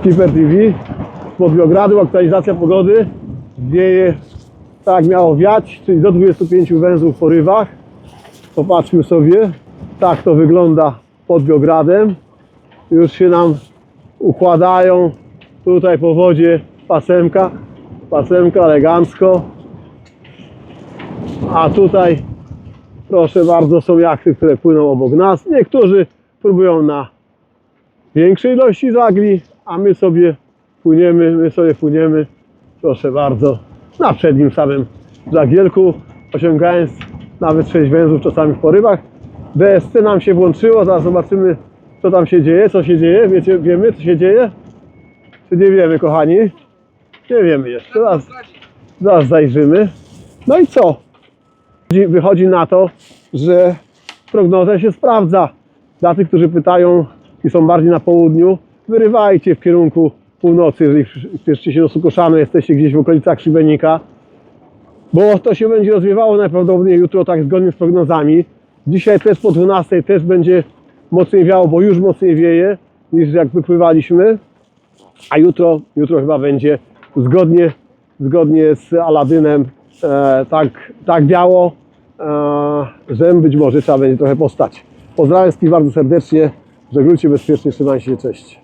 Skipper TV. Pod Biogradu aktualizacja pogody. Wieje tak miało wiać, czyli do 25 węzłów w porywach. Popatrzmy sobie, tak to wygląda pod Biogradem. Już się nam układają tutaj po wodzie pasemka, pasemka elegancko. A tutaj proszę bardzo są jachty, które płyną obok nas. Niektórzy próbują na większej ilości żagli, a my sobie płyniemy, my sobie płyniemy, proszę bardzo, na przednim samym żagielku, osiągając nawet 6 węzłów czasami w porywach. DSC nam się włączyło, zaraz zobaczymy co tam się dzieje, co się dzieje, Wiecie, wiemy co się dzieje? Czy nie wiemy kochani? Nie wiemy jeszcze, zaraz, zaraz zajrzymy. No i co? Wychodzi na to, że prognoza się sprawdza. Dla tych, którzy pytają i są bardziej na południu, wyrywajcie w kierunku północy, jeżeli spieszcie się do Sukoszanu, jesteście gdzieś w okolicach Szybenika, bo to się będzie rozwiewało najprawdopodobniej jutro, tak zgodnie z prognozami. Dzisiaj też po 12 też będzie mocniej wiało, bo już mocniej wieje niż jak wypływaliśmy, a jutro, jutro chyba będzie zgodnie, zgodnie z Aladynem e, tak, tak biało, e, że być może trzeba będzie trochę postać. Pozdrawiam wszystkich bardzo serdecznie, żeglujcie bezpiecznie, trzymajcie się, cześć.